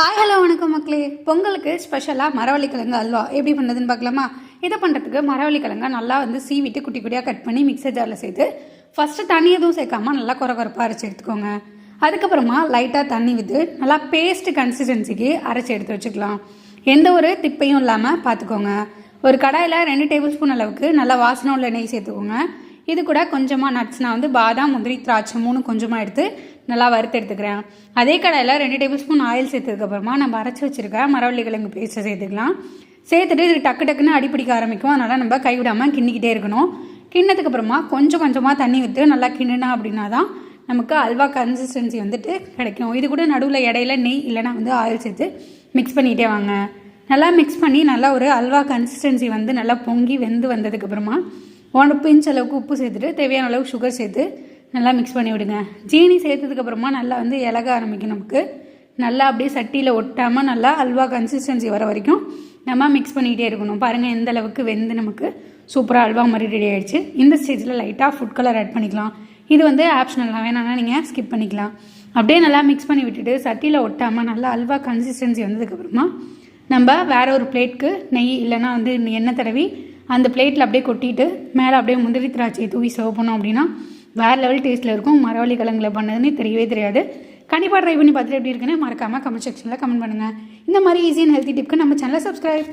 Hi hello வணக்கம் மக்களே. பொங்கலுக்கு ஸ்பெஷலாக மரவள்ளி கிழங்கு அல்வா. எப்படி பண்ணுறதுன்னு பார்க்கலாமா? இதை பண்ணுறதுக்கு மரவள்ளி கிழங்கை நல்லா வந்து சீவிட்டு குட்டி குட்டியாக கட் பண்ணி மிக்சர் ஜாரில் சேர்த்து ஃபஸ்ட்டு தண்ணி எதுவும் சேர்க்காம நல்லா குறை குறைப்பாக அரைச்சி எடுத்துக்கோங்க. அதுக்கப்புறமா லைட்டாக தண்ணி விட்டு நல்லா பேஸ்ட் கன்சிஸ்டன்சிக்கு அரைச்சி எடுத்து வச்சுக்கலாம். எந்த ஒரு திப்பையும் இல்லாமல் பார்த்துக்கோங்க. ஒரு கடாயில் ரெண்டு டேபிள் ஸ்பூன் அளவுக்கு நல்லா வாசனை உள்ள நெய் சேர்த்துக்கோங்க. இது கூட கொஞ்சமாக நட்ஸ் நான் வந்து பாதாம் முந்திரி திராட்சை மூணு கொஞ்சமாக எடுத்து நல்லா வறுத்து எடுத்துக்கிறேன். அதே கடையில் ரெண்டு டேபிள் ஸ்பூன் ஆயில் சேர்த்ததுக்கப்புறமா நம்ம அரைச்சி வச்சிருக்க மரவள்ளி கிழங்கு பேஸ்ட்டை சேர்த்துக்கலாம். சேர்த்துட்டு இது டக்கு டக்குன்னு அடிப்பிடிக்க ஆரம்பிக்கும். அதனால் நம்ம கைவிடாமல் கிண்டிக்கிட்டே இருக்கணும். கிண்ணத்துக்கப்புறமா அப்புறமா கொஞ்சம் கொஞ்சமாக தண்ணி விட்டு நல்லா கிண்டினா அப்படின்னா தான் நமக்கு அல்வா கன்சிஸ்டன்சி வந்துட்டு கிடைக்கும். இது கூட நடுவில் இடையில நெய் இல்லைன்னா வந்து ஆயில் சேர்த்து மிக்ஸ் பண்ணிகிட்டே வாங்க. நல்லா மிக்ஸ் பண்ணி நல்லா ஒரு அல்வா கன்சிஸ்டன்சி வந்து நல்லா பொங்கி வெந்து வந்ததுக்கப்புறமா ஒன் பிஞ்ச் அளவுக்கு உப்பு சேர்த்துட்டு தேவையான அளவுக்கு சுகர் சேர்த்து நல்லா மிக்ஸ் பண்ணி விடுங்க. ஜீனி சேர்த்ததுக்கப்புறமா நல்லா வந்து இலக ஆரம்பிக்கும் நமக்கு. நல்லா அப்படியே சட்டியில் ஒட்டாமல் நல்லா அல்வா கன்சிஸ்டன்சி வர வரைக்கும் நம்ம மிக்ஸ் பண்ணிக்கிட்டே இருக்கணும். பாருங்கள் எந்த அளவுக்கு வெந்து நமக்கு சூப்பராக அல்வா மாதிரி ரெடி ஆகிடுச்சு இந்த ஸ்டேஜில் லைட்டாக ஃபுட் கலர் ஆட் பண்ணிக்கலாம். இது வந்து ஆப்ஷனல் வேணாம்னா நீங்கள் ஸ்கிப் பண்ணிக்கலாம். அப்படியே நல்லா மிக்ஸ் பண்ணி விட்டுட்டு சட்டியில் ஒட்டாமல் நல்லா அல்வா கன்சிஸ்டன்சி வந்ததுக்கப்புறமா நம்ம வேற ஒரு பிளேட்க்கு நெய் இல்லைன்னா வந்து எண்ணெய் தடவி அந்த பிளேட்டில் அப்படியே கொட்டிட்டு மேலே அப்படியே முந்திரி திராட்சையை தூவி சர்வ் பண்ணோம் அப்படின்னா வேறு லெவல் டேஸ்ட்டில் இருக்கும். மரவள்ளி கிழங்குல பண்ணதுன்னு தெரியவே தெரியாது. கண்டிப்பாக ட்ரை பண்ணி பார்த்துட்டு எப்படி இருக்குன்னு மறக்காமல் கமெண்ட் செக்ஷனில் கமெண்ட் பண்ணுங்கள் இந்த மாதிரி ஈஸி அண்ட் ஹெல்த்தி டிப்க்கு நம்ம சேனலை சப்ஸ்கிரைப்